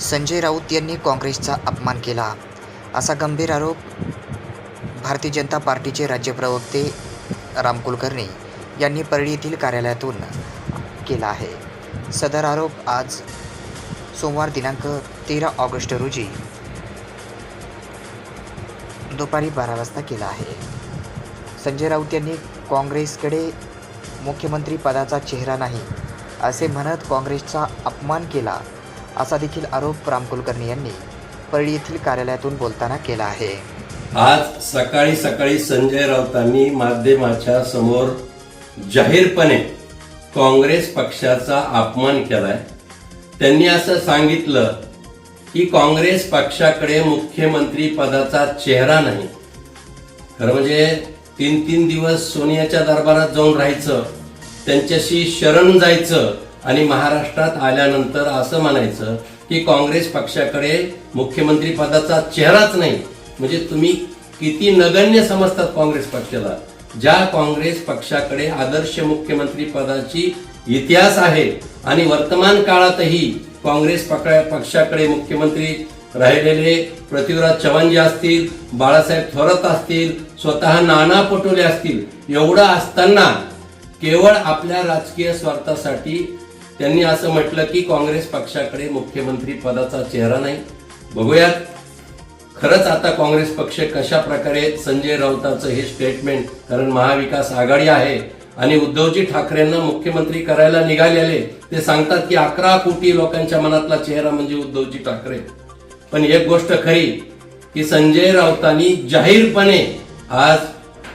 संजय राऊत यांनी काँग्रेसचा अपमान केला. असा गंभीर आरोप भारतीय जनता पार्टीचे राज्य प्रवक्ते राम कुलकर्णी यांनी परळी येथील कार्यालयातून केला आहे. सदर आरोप आज सोमवार दिनांक तेरा ऑगस्ट रोजी दुपारी बारा वाजता केला आहे. संजय राऊत यांनी काँग्रेसकडे मुख्यमंत्री पदाचा चेहरा नाही असे म्हणत काँग्रेसचा अपमान केला. असा देखील आरोप राम कुलकर्णी यांनी परळी येथील कार्यालयातून बोलताना केला आहे. आज सकाळी सकाळी संजय राऊतांनी माध्यमाच्या समोर जाहीरपणे काँग्रेस पक्षाचा अपमान केलाय. त्यांनी असं सांगितलं की काँग्रेस पक्षाकडे मुख्यमंत्री पदाचा चेहरा नाही. खरं म्हणजे तीन तीन दिवस सोनियाच्या दरबारात जाऊन राहायचं त्यांच्याशी शरण जायचं आणि महाराष्ट्रात आल्यानंतर असं म्हणायचं की काँग्रेस पक्षाकडे मुख्यमंत्री पदाचा चेहराच नाही. म्हणजे तुम्ही किती नगण्य समजतात काँग्रेस पक्षाला. ज्या काँग्रेस पक्षाकडे आदर्श मुख्यमंत्री पदाची इतिहास आहे आणि वर्तमान काळातही काँग्रेस पक्षाकडे मुख्यमंत्री राहिलेले पृथ्वीराज चव्हाण जे असतील बाळासाहेब थोरात असतील स्वतः नाना पटोले असतील एवढं असताना केवळ आपल्या राजकीय स्वार्थासाठी त्यांनी असं म्हटलं की काँग्रेस पक्षाकडे मुख्यमंत्री पदाचा चेहरा नाही. बघूयात. खरंच आता काँग्रेस पक्ष कशा प्रकारे संजय राऊताचं हे स्टेटमेंट कारण महाविकास आघाडी आहे आणि उद्धवजी ठाकरेंना मुख्यमंत्री करायला निघालेले ते सांगतात की अकरा कोटी लोकांच्या मनातला चेहरा म्हणजे उद्धवजी ठाकरे. पण एक गोष्ट खरी की संजय राऊतांनी जाहीरपणे आज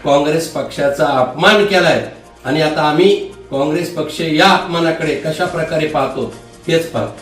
काँग्रेस पक्षाचा अपमान केलाय. आणि आता आम्ही काँग्रेस पक्ष या अपमानाकडे कशा प्रकारे पाहतो तेच पाहतो.